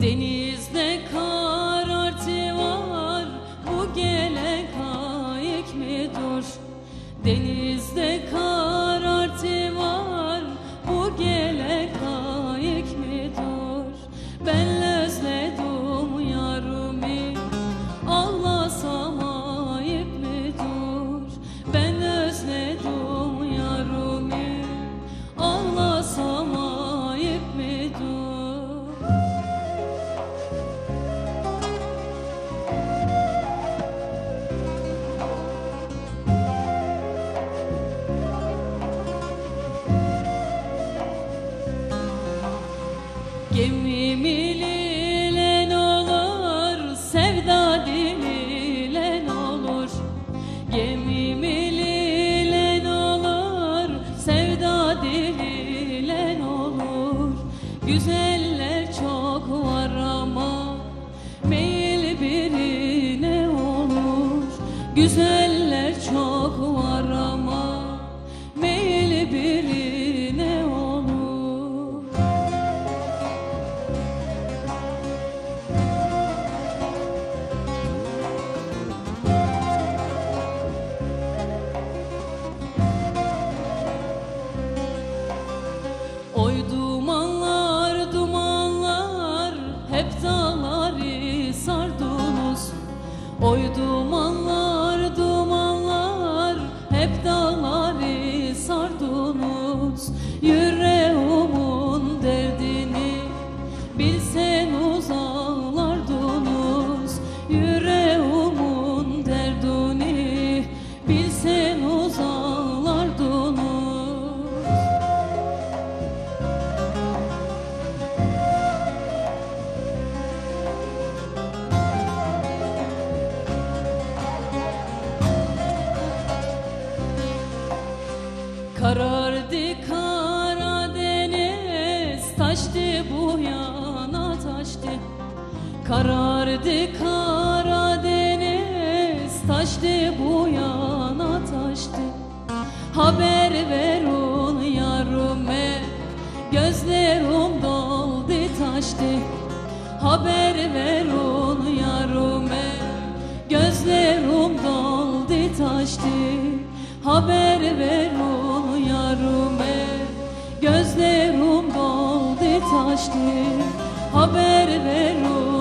deniz. Güzeller çok var ama meyil birine olur. Güzeller çok var ama meyil birine olur. Oy Oy dumanlar dumanlar hep dağları Karardı Karadeniz taştı bu yana taştı. Haber verin yarime gözlerim doldu taştı. Haber verin yarime gözlerim doldu taştı. Haber verin yarime gözlerim doldu taştı. Haber gözlerim